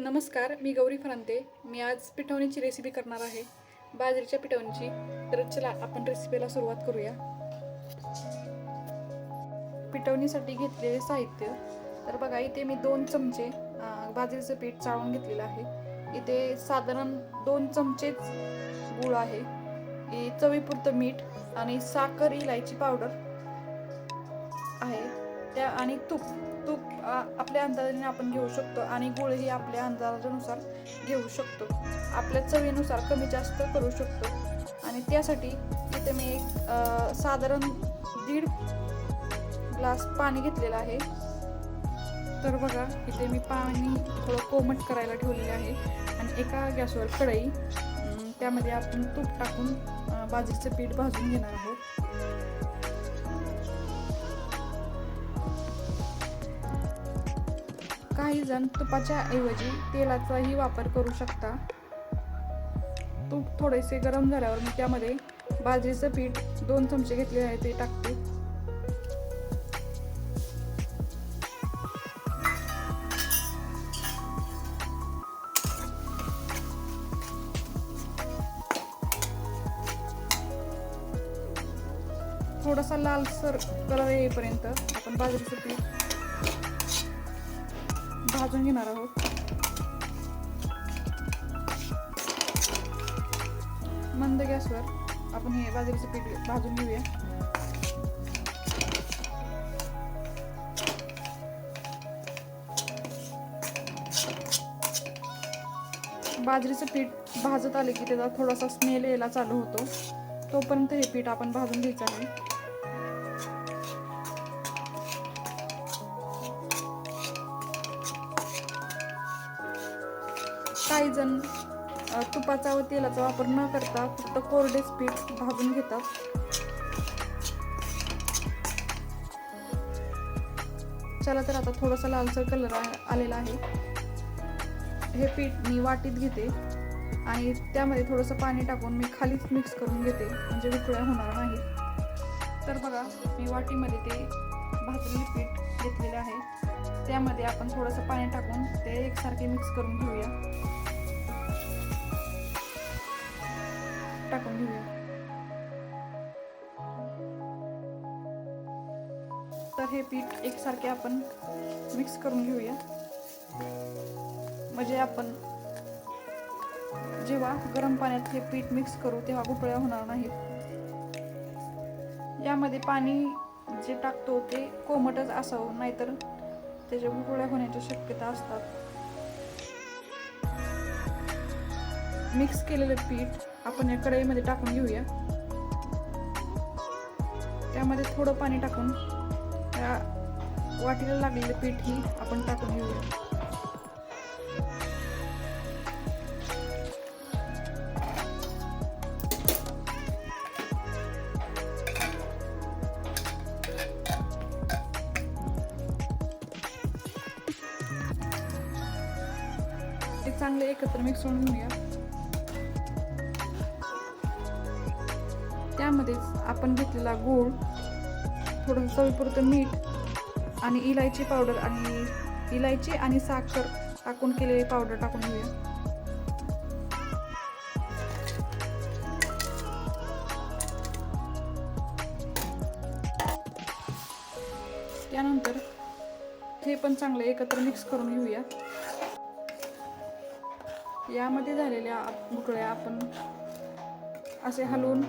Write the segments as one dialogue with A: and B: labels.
A: नमस्कार मी गौरी फरांते. मी आज पिठवणीची रेसिपी करणार आहे. बाजरीच्या पिठवणीची. तर चला आपण रेसिपीला सुरुवात करूया. पिठवणीसाठी घेतलेले साहित्य. तर बघा इथे मी दोन चमचे बाजरीचं पीठ चाळून घेतलेलं आहे. इथे साधारण दोन चमचेच गूळ आहे. चवीपुरतं मीठ आणि साखर इलायची पावडर आहे. त्या आणि तूप तूप आपल्या अंदाजाने आपण घेऊ शकतो आणि गुळही आपल्या अंदाजानुसार घेऊ शकतो. आपल्या चवीनुसार कमी जास्त करू शकतो. आणि त्यासाठी इथे मी एक साधारण दीड ग्लास पाणी घेतलेलं आहे. तर बघा इथे मी पाणी थोडं कोमट करायला ठेवलेले आहे. आणि एका गॅसवर कढई त्यामध्ये आपण तूप टाकून बाजरीचं पीठ भाजून घेणार आहोत. काही जण तुपाच्या ऐवजी तेलाचाही वापर करू शकता. तूप थोडेसे गरम झाल्यावर मी त्यामध्ये बाजरीचं पीठ दोन चमचे घेतले आहे ते टाकते. थोडासा लालसर कलर येईपर्यंत आपण बाजरीचं पीठ भाजून घेणार आहोत. मंद गॅसवर आपण हे बाजरीचं पीठ भाजून घेऊया. बाजरीचं पीठ भाजत आले की त्याचा थोडासा स्मेल यायला चालू होतो. तोपर्यंत हे पीठ आपण भाजून घ्यायचं आहे. काही जण तुपाचा व तेलाचा वापर न करता फक्त कोरडेच पीठ भाजून घेतात. चला तर आता थोडासा लालसर कलर आलेला आहे. हे पीठ मी वाटीत घेते आणि त्यामध्ये थोडंसं पाणी टाकून मी खालीच मिक्स करून घेते म्हणजे विकळ्या होणार नाही. तर बघा मी वाटीमध्ये ते भाजलेले पीठ घेतलेले आहे. त्यामध्ये आपण थोडंसं पाणी टाकून ते एकसारखे मिक्स करून घेऊया. टाकून घेऊया. तर हे पीठ एकसारखे आपण मिक्स करून घेऊया. म्हणजे आपण जेव्हा गरम पाण्यात हे पीठ मिक्स करू तेव्हा गुठळ्या होणार नाहीत यामध्ये पाणी जे टाकतो ते कोमटच असावं नाहीतर त्याच्या गुठळ्या होण्याच्या शक्यता असतात. मिक्स केलेलं पीठ आपण या कढईमध्ये टाकून घेऊया. त्यामध्ये थोडं पाणी टाकून त्या वाटीला लागलेलं पीठ ही आपण टाकून घेऊया. चांगले एकत्र मिक्स होऊन घेऊया. त्यामध्येच आपण घेतलेला गूळ थोडंसं चवीपुरतं मीठ आणि इलायची पावडर आणि इलायची आणि साखर टाकून केलेली पावडर टाकून घेऊया. त्यानंतर हे पण चांगलं एकत्र मिक्स करून घेऊया. यामध्ये झालेल्या गुठळ्या आपण असे हलवून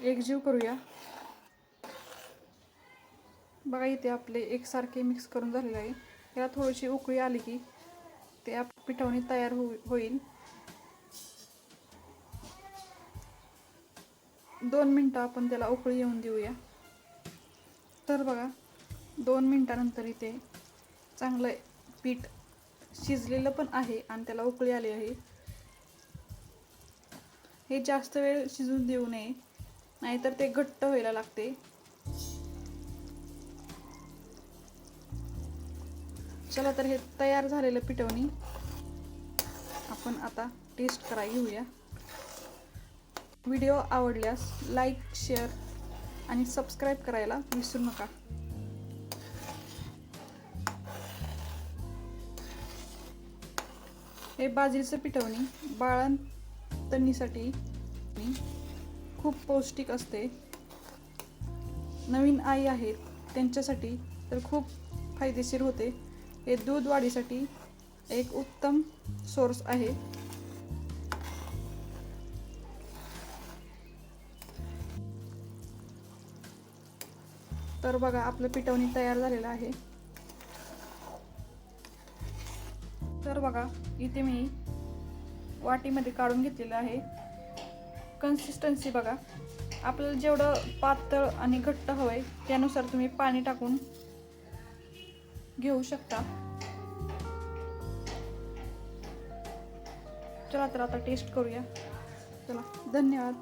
A: एकजीव करूया. बघा इथे आपले एकसारखे मिक्स करून झालेले आहे. याला थोडीशी उकळी आली की ते आप- पिठवणी तयार हो होईल. दोन मिनटं आपण त्याला उकळी येऊन देऊया. तर बघा दोन मिनटानंतर इथे चांगलं पीठ शिजलेलं पण आहे आणि त्याला उकळी आली आहे. हे जास्त वेळ शिजून देऊ नये नाहीतर ते घट्ट व्हायला लागते. चला तर हे तयार झालेलं पिठवणी आपण आता टेस्ट करा घेऊया. व्हिडिओ आवडल्यास लाईक शेअर आणि सबस्क्राईब करायला विसरू नका. हे बाजरीचं पिठवणी. बाळंतणीसाठी खूप पौष्टिक असते. नवीन आई आहेत त्यांच्यासाठी तर खूप फायदेशीर होते. हे दूध वाढीसाठी एक उत्तम सोर्स आहे. तर बघा आपलं पिठवणी तयार झालेलं आहे. तर बघा इथे मी वाटीमध्ये काढून घेतलेलं आहे. कन्सिस्टन्सी बघा. आपल्याला जेवढं पातळ आणि घट्ट हवं आहे त्यानुसार तुम्ही पाणी टाकून घेऊ शकता. चला तर आता टेस्ट करूया. चला धन्यवाद.